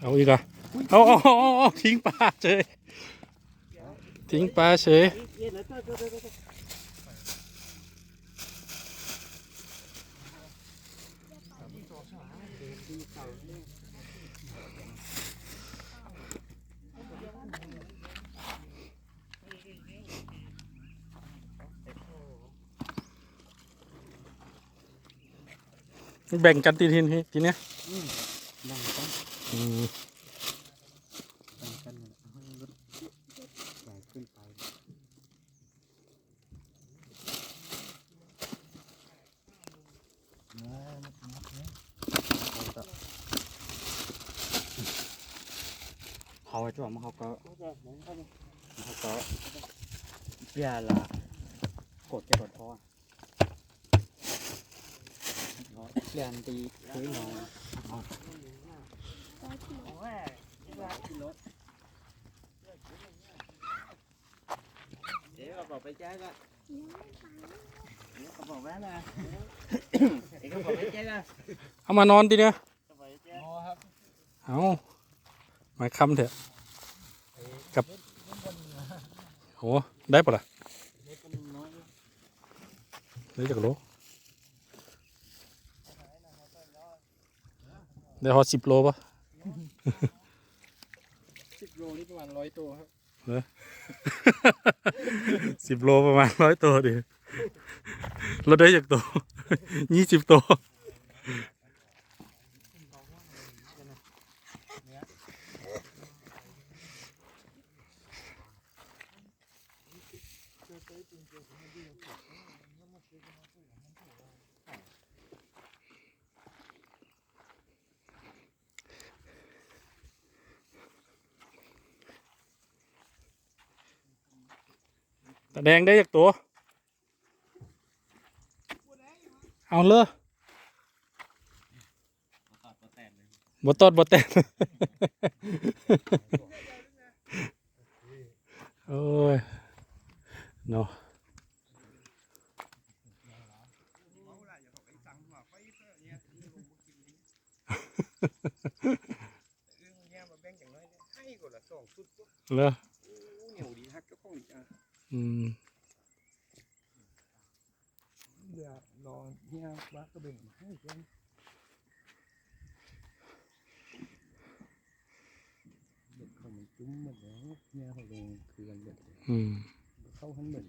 เอาอีกเหรอะเอาเอาเอาเอาเอาทิ้งปลาเฉย ทิ้งปลาเฉยแบ่งกันทีทีนี้ทีเนี้ย นั่งกันอืมนั่งกันให้รถไหลขึ้นไปเขาจ้ะมันเขาก็เขาก็เปียละกดแกกดท้อเปลี่ยนตีคุยหนอง เดี๋ยวบอกไปแจ้งอะเดี๋ยวก็บอกแม่นะเดี๋ยวก็บอกไปแจ้งอะเอามานอนทีเนี้ยไปแจ้งเอาหมายคำเถอะกับโหได้ปะล่ะได้จากโลได้หอสิบโลปะ สิบโลนี่ประมาณร้อยตัวครับเหรอ สิบโลประมาณร้อยตัวดิเราได้จากตัวยี่สิบตัว ตาแดงได้จากตัว เอาเลยบ่ตอดบ่แตนโอ้ยเนาะเห้ก่อ องชุดเลยเหนียวดีฮักก็คงอีกอะอืมเดี๋ยวรอเนี่ยบ้ากระเบ่งมาให้กันเด็กเขามันจุ้มหมดแล้วเนี่ยเขาลงคือกันเด็กอืม เข้าขั้นเหมือน